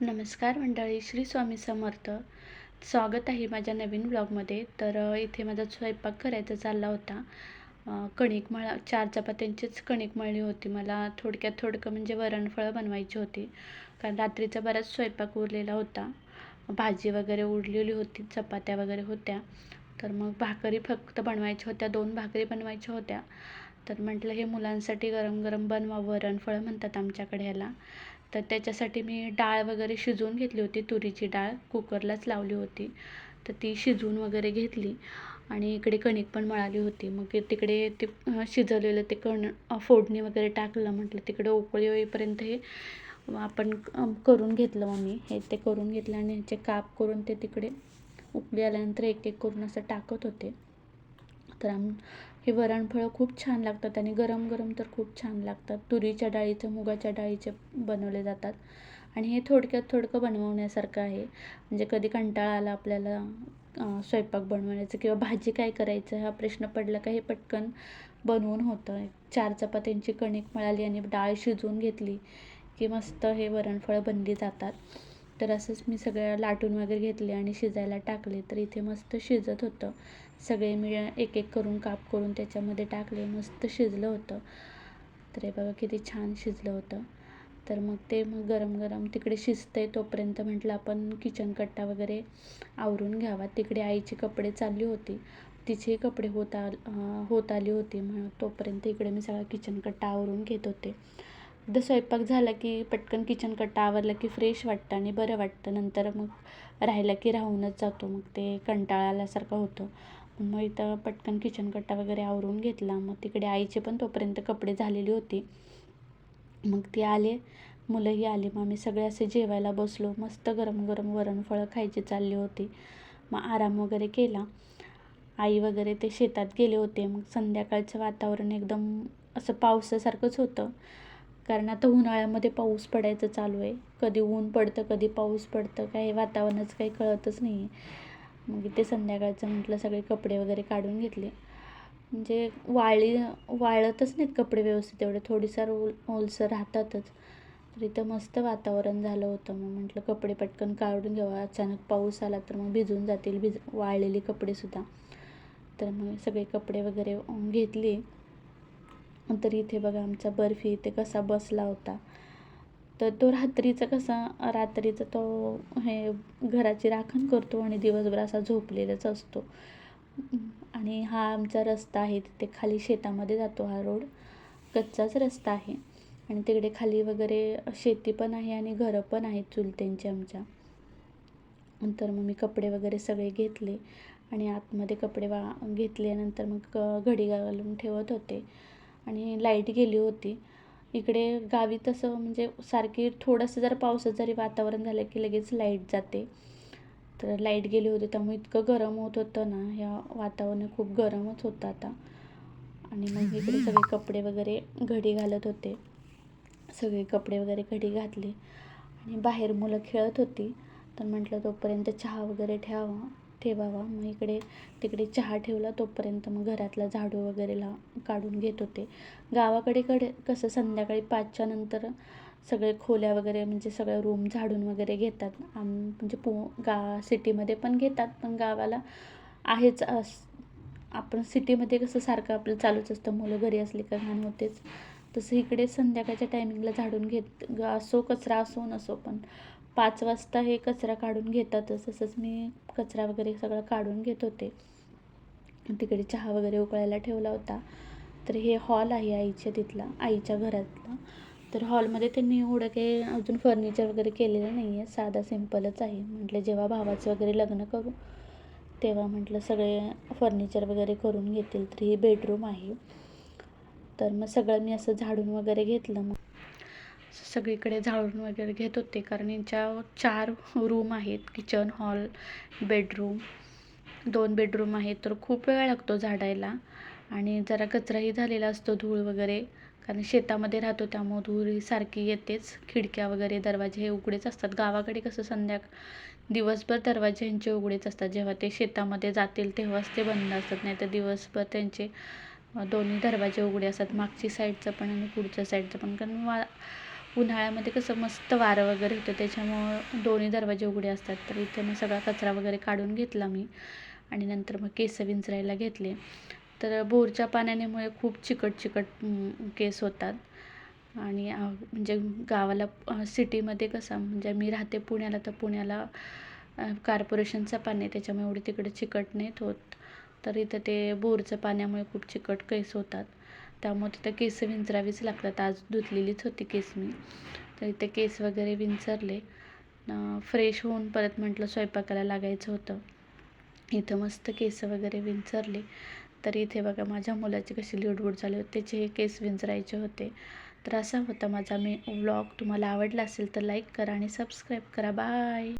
नमस्कार मंडळी श्री स्वामी समर्थ. स्वागत आहे माझ्या नवीन ब्लॉगमध्ये तर इथे माझा स्वयंपाक करायचा चालला होता. कणिक मळा चार चपात्यांचीच कणिक मळली होती. मला थोडक्यात थोडकं म्हणजे वरणफळं बनवायची होती. कारण रात्रीचा बराच स्वयंपाक उरलेला होता. भाजी वगैरे उरलेली होती चपात्या वगैरे होत्या. तर मग भाकरी फक्त बनवायच्या होत्या दोन भाकरी बनवायच्या होत्या. तर म्हटलं हे मुलांसाठी गरम गरम बनवा वरणफळं म्हणतात आमच्याकडे ह्याला. तर त्याच्यासाठी मी डाळ वगैरे शिजवून घेतली होती तुरीची डाळ कुकरलाच लावली होती. तर ती शिजवून वगैरे घेतली आणि इकडे कणिक पण मळाली होती. मग तिकडे ते शिजवलेलं ते कण फोडणी वगैरे टाकलं म्हटलं तिकडे उकळी येईपर्यंत हे आपण करून घेतलं मम्मी. मी हे ते करून घेतलं आणि ह्याचे काप करून ते तिकडे उकळी आल्यानंतर एक एक करून असं टाकत होते. तर आम हे वरणफळं खूप छान लागतात आणि गरम गरम तर खूप छान लागतात. तुरीच्या डाळीचं मुगाच्या डाळीचे बनवले जातात. आणि हे थोडक्यात थोडकं बनवण्यासारखं आहे. म्हणजे कधी कंटाळा आला आपल्याला स्वयंपाक बनवण्याचं किंवा भाजी काय करायचं हा प्रश्न पडला का हे पटकन बनवून होतं चार चपात्यांची कणिक मळाली आणि डाळ शिजवून घेतली की मस्त हे वरणफळं बनली जातात. तर असंच मी सगळ्या लाटून वगैरे घेतले आणि शिजायला टाकले. तर इथे मस्त शिजत होतं. सगळे मी एक एक करून काप करून त्याच्यामध्ये टाकले. मस्त शिजलं होतं. तर हे बघा किती छान शिजलं होतं. तर मग ते मग गरम गरम तिकडे शिजतंय तोपर्यंत म्हटलं आपण किचन कट्टा वगैरे आवरून घ्यावा. तिकडे आईची कपडे चालली होती. तिचे कपडे होत आल होत आली होती. मग तोपर्यंत इकडे मी सगळा किचन कट्टा आवरून घेत होते. एकदा स्वयंपाक झाला की पटकन किचन कट्टा आवरला की फ्रेश वाटतं आणि बरं वाटतं. नंतर मग राहिला की राहूनच जातो. मग ते कंटाळा आल्यासारखं होतं. मग इथं पटकन किचन कट्टा वगैरे आवरून घेतला. मग तिकडे आईचे पण तोपर्यंत कपडे झालेली होती. मग ती आले. मुलंही आली. मग आम्ही सगळे असे जेवायला बसलो. मस्त गरम गरम वरणफळं खायची चालली होती. मग आराम वगैरे केला. आई वगैरे ते शेतात गेले होते. मग संध्याकाळचं वातावरण एकदम असं पावसासारखंच होतं. कारण आता उन्हाळ्यामध्ये पाऊस पडायचं चालू आहे. कधी ऊन पडतं कधी पाऊस पडतं. काही वातावरणाचं काही कळतच नाही आहे मग इथे संध्याकाळचं म्हटलं सगळे कपडे वगैरे काढून घेतले. म्हणजे वाळी वाळतच नाहीत कपडे व्यवस्थित एवढे. थोडीसार ओल ओलसर राहतातच. तर इथं मस्त वातावरण झालं होतं. मग म्हटलं कपडे पटकन काढून घ्यावा अचानक पाऊस आला तर मग भिजून जातील. भिज वाळलेले कपडेसुद्धा तर मग सगळे कपडे वगैरे घेतले. तर इथे बघा आमचा बर्फी इथे कसा बसला होता. तर तो रात्रीचा कसा रात्रीचा तो हे घराची राखण करतो आणि दिवसभर असा झोपलेलाच असतो. आणि हा आमचा रस्ता आहे तिथे खाली शेतामध्ये जातो हा रोड. कच्चाच रस्ता आहे. आणि तिकडे खाली वगैरे शेती पण आहे आणि घरं पण आहेत चुलत्यांची आमच्या. नंतर मग मी कपडे वगैरे सगळे घेतले आणि आतमध्ये कपडे वा घेतल्यानंतर मग घडी घालून ठेवत होते. आणि लाइट गेली होती. इकडे गावी तसं म्हणजे सारखी थोडंसं जर पावसाचं जरी वातावरण झालं की लगेच लाइट जाते. तर लाइट गेली होती त्यामुळे इतकं गरम होत होतं ना ह्या वातावरण खूप गरमच होतं आता. आणि मग इकडे सगळे कपडे वगैरे घडी घालत होते. सगळे कपडे वगैरे घडी घातले. आणि बाहेर मुलं खेळत होती. तर म्हटलं तोपर्यंत चहा वगैरे ठेवा ठेवावा. मग इकडे तिकडे चहा ठेवला तोपर्यंत मग घरातला झाडू वगैरे ला काढून घेत होते. गावाकडे कडे कसं संध्याकाळी पाचच्या नंतर सगळे खोल्या वगैरे म्हणजे सगळं रूम झाडून वगैरे घेतात. आम म्हणजे पु गा सिटीमध्ये पण घेतात पण गावाला आहेच अस आपण सिटीमध्ये कसं सारखं आपलं चालूच असतं. मुलं घरी असली का घाण होतेच. तसं इकडे संध्याकाळच्या टायमिंगला झाडून घेत ग- असो कचरा असो नसो पण पाच वाजता हे कचरा काढून घेतातच. तसंच मी कचरा वगैरे सगळं काढून घेत होते. तिकडे चहा वगैरे उकळायला ठेवला होता. तर हे हॉल आहे आईच्या तिथला आईच्या घरातला. तर हॉलमध्ये त्यांनी एवढं काही अजून फर्निचर वगैरे केलेलं नाही आहे साधा सिम्पलच आहे. म्हटलं जेव्हा भावाचं वगैरे लग्न करू तेव्हा म्हटलं सगळे फर्निचर वगैरे करून घेतील. तर ही बेडरूम आहे. तर मग सगळं मी असं झाडून वगैरे घेतलं. मग सगळीकडे झाडून वगैरे घेत होते. कारण यांच्या चार रूम आहेत. किचन हॉल बेडरूम दोन बेडरूम आहेत. तर खूप वेळ लागतो झाडायला. आणि जरा कचराही झालेला असतो धूळ वगैरे. कारण शेतामध्ये राहतो त्यामुळं धूळ ही सारखी येतेच. खिडक्या वगैरे दरवाजे हे उघडेच असतात. गावाकडे कसं संध्या दिवसभर दरवाजे यांचे उघडेच असतात. जेव्हा ते शेतामध्ये जातील तेव्हाच ते बंद असतात. नाही तर दिवसभर त्यांचे दोन्ही दरवाजे उघडे असतात. मागची साईडचं पण आणि पुढच्या साईडचं पण. कारण वा उन्हाळ्यामध्ये कसं मस्त वारं वगैरे होतं त्याच्यामुळं दोन्ही दरवाजे उघडे असतात. तर इथे मग सगळा कचरा वगैरे काढून घेतला मी आणि नंतर मग केस विंचरायला घेतले. तर बोरच्या पाण्यामुळे खूप चिकट चिकट केस होतात. आणि म्हणजे गावाला सिटीमध्ये कसं म्हणजे मी राहते पुण्याला तर पुण्याला कार्पोरेशनचं कॉर्पोरेशनचं पाणी आहे त्याच्यामुळे एवढे तिकडे चिकट नाहीत होत. तर इथं ते बोरचं पाण्यामुळे खूप चिकट केस होतात. त्यामुळे तिथं केस विंचरावीच लागतात. आज धुतलेलीच होती केस मी. तर इथे केस वगैरे विंचरले. फ्रेश होऊन परत म्हटलं स्वयंपाकाला लागायचं होतं. इथं मस्त केस वगैरे विंचरले. तर इथे बघा माझ्या मुलाची कशी लुडबुड झाली होती. त्याचे हे केस विंचरायचे होते. तर असा होता माझा मी व्लॉग तुम्हाला आवडला असेल तर लाईक करा आणि सबस्क्राईब करा. बाय